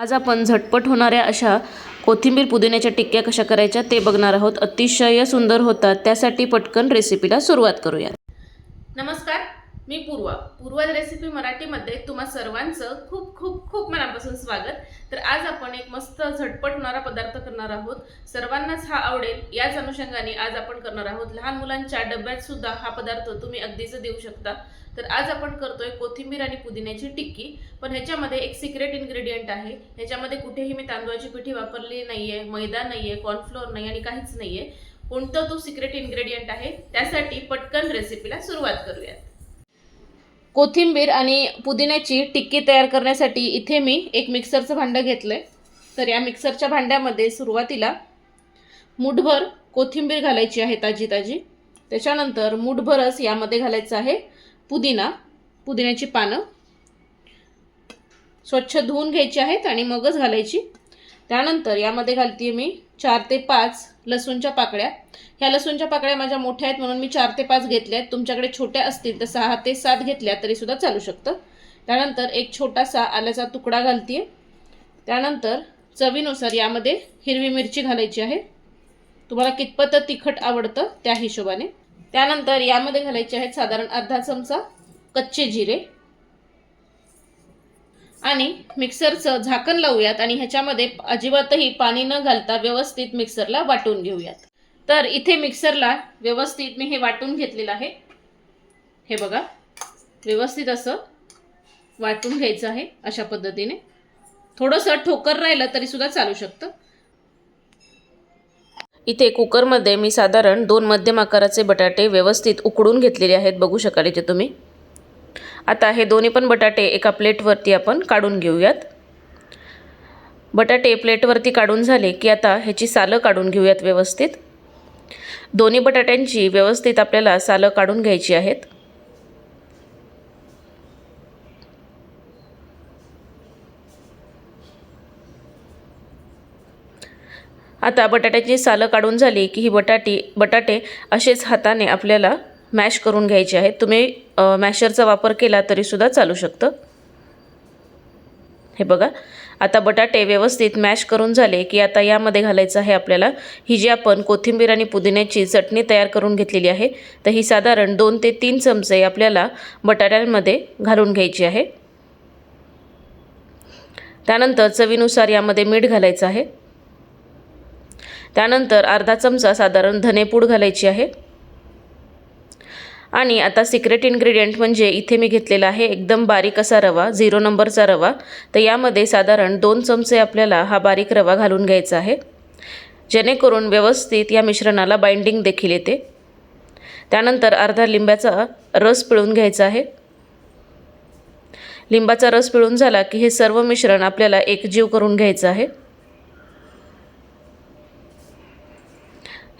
आज आपण झटपट होणाऱ्या अशा कोथिंबीर पुदिन्याच्या टिक्क्या कशा करायच्या ते बघणार आहोत. अतिशय सुंदर होतात. त्यासाठी पटकन रेसिपीला सुरुवात करूया नमस्कार मी पूर्वा. पूर्वा रेसिपी मराठीमध्ये तुम्हा सर्वांचं खूप खूप खूप मनापासून स्वागत. तर आज आपण एक मस्त झटपट होणारा पदार्थ करणार आहोत. सर्वांनाच हा आवडेल. याच अनुषंगाने आज आपण करणार आहोत लहान मुलांच्या डब्यात सुद्धा हा पदार्थ तुम्ही अगदीच देऊ शकता. तर आज आपण करतोय कोथिंबीर आणि पुदिन्याची टिक्की. पण ह्याच्यामध्ये एक सिक्रेट इन्ग्रेडियंट आहे. ह्याच्यामध्ये कुठेही मी तांदळाची पिठी वापरली नाहीये मैदा नाहीये कॉर्नफ्लोअर नाही आणि काहीच नाहीये. कोणतं तो सिक्रेट इन्ग्रेडियंट आहे त्यासाठी पटकन रेसिपीला सुरुवात करूयात. कोथिंबीर आणि पुदिन्याची टिक्की तयार करण्यासाठी इथे मी एक मिक्सरचं भांडं घेतलंय. तर या मिक्सरच्या भांड्यामध्ये सुरुवातीला मुठभर कोथिंबीर घालायची आहे ताजी ताजी. त्याच्यानंतर मुठभरच यामध्ये घालायचं आहे पुदिना पुदिन्याची पानं. स्वच्छ धुवून घ्यायची आहेत आणि मगच घालायची. त्यानंतर यामध्ये घालते मी चार ते पाच लसूणच्या पाकळ्या. ह्या लसूणच्या पाकळ्या माझ्या मोठ्या आहेत म्हणून मी चार ते पाच घेतल्या आहेत. तुमच्याकडे छोट्या असतील तर सहा ते सात घेतल्या तरीसुद्धा चालू शकतं. त्यानंतर एक छोटासा आल्याचा तुकडा घालते त्यानंतर चवीनुसार यामध्ये हिरवी मिरची घालायची आहे. तुम्हाला कितपत तिखट आवडतं त्या हिशोबाने. त्यानंतर यामध्ये घालायचे आहेत साधारण अर्धा चमचा कच्चे जिरे. आणि मिक्सरचं झाकण लावूयात आणि ह्याच्यामध्ये अजिबातही पाणी न घालता व्यवस्थित मिक्सरला वाटून घेऊयात. तर इथे मिक्सरला व्यवस्थित मी हे वाटून घेतलेलं आहे. हे बघा व्यवस्थित असं वाटून घ्यायचं आहे अशा पद्धतीने. थोडंसं ठोकर राहिलं तरी सुद्धा चालू शकतं. इथे कुकरमध्ये मी साधारण दोन मध्यम आकाराचे बटाटे व्यवस्थित उकडून घेतलेले आहेत. बघू शकाल इथे तुम्ही. आता हे दोन्ही पण बटाटे एका प्लेटवरती आपण काढून घेऊयात. बटाटे प्लेटवरती काढून झाले की आता ह्याची सालं काढून घेऊयात व्यवस्थित. दोन्ही बटाट्यांची व्यवस्थित आपल्याला सालं काढून घ्यायची आहेत. आता बटाट्याची सालं काढून झाली की ही बटाटी बटाटे असेच हाताने आपल्याला मॅश करून घ्यायचे आहेत. तुम्ही मॅशरचा वापर केला तरीसुद्धा चालू शकतं. हे बघा. आता बटाटे व्यवस्थित मॅश करून झाले की आता यामध्ये घालायचं आहे आपल्याला ही जी आपण कोथिंबीर आणि पुदिन्याची चटणी तयार करून घेतलेली आहे तर ही साधारण दोन ते तीन चमचे आपल्याला बटाट्यांमध्ये घालून घ्यायची आहे. त्यानंतर चवीनुसार यामध्ये मीठ घालायचं आहे. त्यानंतर अर्धा चमचा साधारण धनेपूड घालायची आहे. आणि आता सिक्रेट इन्ग्रेडियंट म्हणजे इथे मी घेतलेला आहे एकदम बारीक असा रवा झिरो नंबरचा रवा. तर यामध्ये साधारण दोन चमचे आपल्याला हा बारीक रवा घालून घ्यायचा आहे. जेणेकरून व्यवस्थित या मिश्रणाला बाइंडिंग देखील येते. त्यानंतर अर्धा लिंबाचा रस पिळून घ्यायचा आहे. लिंबाचा रस पिळून झाला की हे सर्व मिश्रण आपल्याला एकजीव करून घ्यायचं आहे.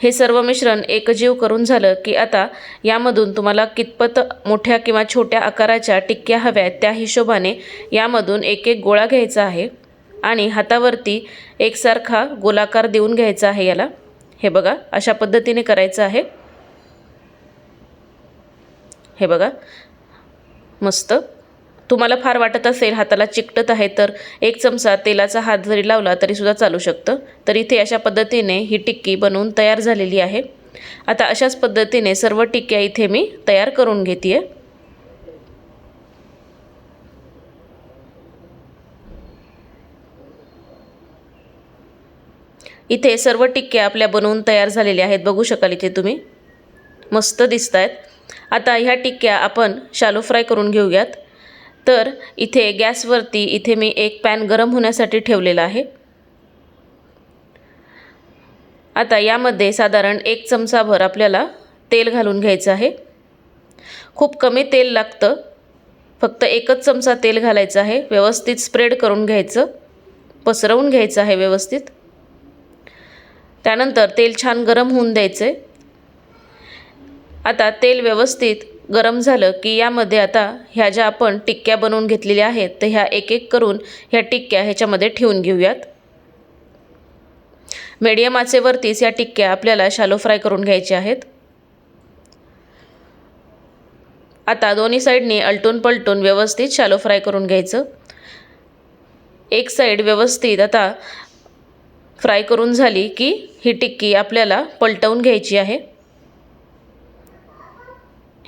हे सर्व मिश्रण एकजीव करून झालं की आता यामधून तुम्हाला कितपत मोठ्या किंवा छोट्या आकाराच्या टिक्क्या हव्या आहेत त्या हिशोबाने यामधून एक एक गोळा घ्यायचा आहे आणि हातावरती एकसारखा गोलाकार देऊन घ्यायचा आहे याला. हे बघा अशा पद्धतीने करायचं आहे. हे बघा मस्त. तुम्हाला फार वाटत असेल हाताला चिकटत आहे तर एक चमचा तेलाचा हात जरी लावला तरीसुद्धा चालू शकतं. तर इथे अशा पद्धतीने ही टिक्की बनवून तयार झालेली आहे. आता अशाच पद्धतीने सर्व टिक्क्या इथे मी तयार करून घेते इथे सर्व टिक्क्या आपल्या बनवून तयार झालेल्या आहेत. बघू शकाल इथे तुम्ही. मस्त दिसत आहेत आता ह्या टिक्क्या आपण शालो फ्राय करून घेऊयात. तर इथे गॅसवरती इथे मी एक पॅन गरम होण्यासाठी ठेवलेला आहे. आता यामध्ये साधारण एक चमचाभर आपल्याला तेल घालून घ्यायचं आहे. खूप कमी तेल लागतं. फक्त एकच चमचा तेल घालायचं आहे. व्यवस्थित स्प्रेड करून घ्यायचं. पसरवून घ्यायचं आहे व्यवस्थित. त्यानंतर तेल छान गरम होऊन द्यायचं आहे आता तेल व्यवस्थित गरम झालं की यामध्ये आता ह्या ज्या आपण टिक्क्या बनवून घेतलेल्या आहेत तर ह्या एक एक करून ह्या टिक्क्या ह्याच्यामध्ये ठेवून घेऊयात. मीडियम आचेवरतीच या टिक्क्या आपल्याला शालो फ्राय करून घ्यायच्या आहेत. आता दोन्ही साईडने अलटून पलटून व्यवस्थित शालो फ्राय करून घ्यायचं. एक साईड व्यवस्थित आता फ्राय करून झाली की ही टिक्की आपल्याला पलटवून घ्यायची आहे.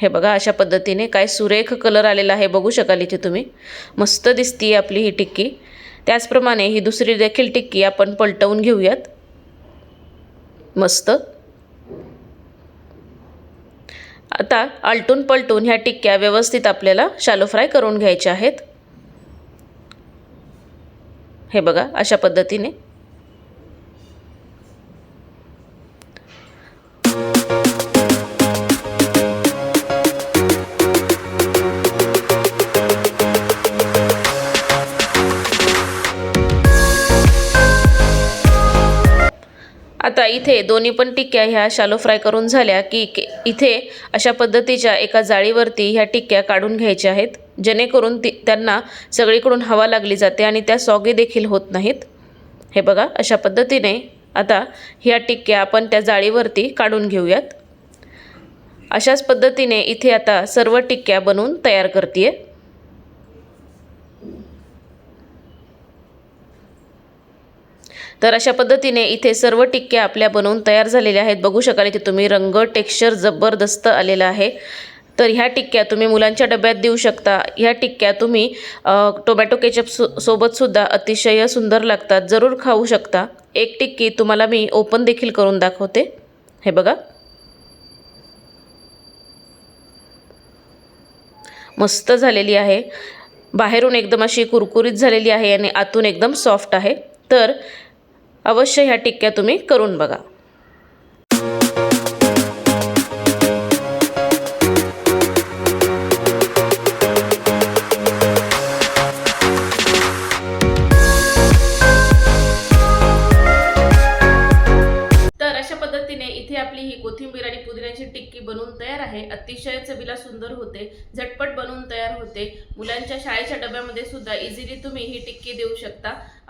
हे बघा अशा पद्धतीने काय सुरेख कलर आलेला आहे बघू शकाल इथे तुम्ही. मस्त दिसती आपली ही टिक्की. त्याचप्रमाणे ही दुसरी देखील टिक्की आपण पलटवून घेऊयात. मस्त. आता आलटून पलटून ह्या टिक्क्या व्यवस्थित आपल्याला शालो फ्राय करून घ्यायच्या आहेत. हे बघा अशा पद्धतीने. आता इथे दोन्ही पण टिक्क्या ह्या शालो फ्राय करून झाल्या की के- इथे अशा पद्धतीच्या एका जाळीवरती ह्या टिक्क्या काढून घ्यायच्या आहेत. जेणेकरून ती त्यांना सगळीकडून हवा लागली जाते आणि त्या सॉगे देखील होत नाहीत. हे बघा अशा पद्धतीने आता ह्या टिक्क्या आपण त्या जाळीवरती काढून घेऊयात. अशाच पद्धतीने इथे आता सर्व टिक्क्या बनवून तयार करते तर अशा पद्धतीने इथे सर्व टिक्क्या आपल्या बनवून तयार झालेल्या आहेत. बघू शकाल इथे तुम्ही रंग टेक्स्चर जबरदस्त आलेला आहे. तर ह्या टिक्क्या तुम्ही मुलांच्या डब्यात देऊ शकता. ह्या टिक्क्या तुम्ही टोमॅटो केचप सो सोबतसुद्धा अतिशय सुंदर लागतात. जरूर खाऊ शकता. एक टिक्की तुम्हाला मी ओपन देखील करून दाखवते. हे बघा. मस्त झालेली आहे. बाहेरून एकदम अशी कुरकुरीत झालेली आहे आणि आतून एकदम सॉफ्ट आहे. तर अवश्य ह्या टिक्क्या तुम्ही करून बघा. तर अशा पद्धतीने इथे आपली ही कोथिंबीर आणि पुदिन्याची टिक्की बनवून तयार आहे. अतिशय चवीला सुंदर होते. झटपट बनवून तयार होते. मुलांच्या शाळेच्या डब्यामध्ये सुद्धा इझिली तुम्ही ही टिक्की देऊ शकता.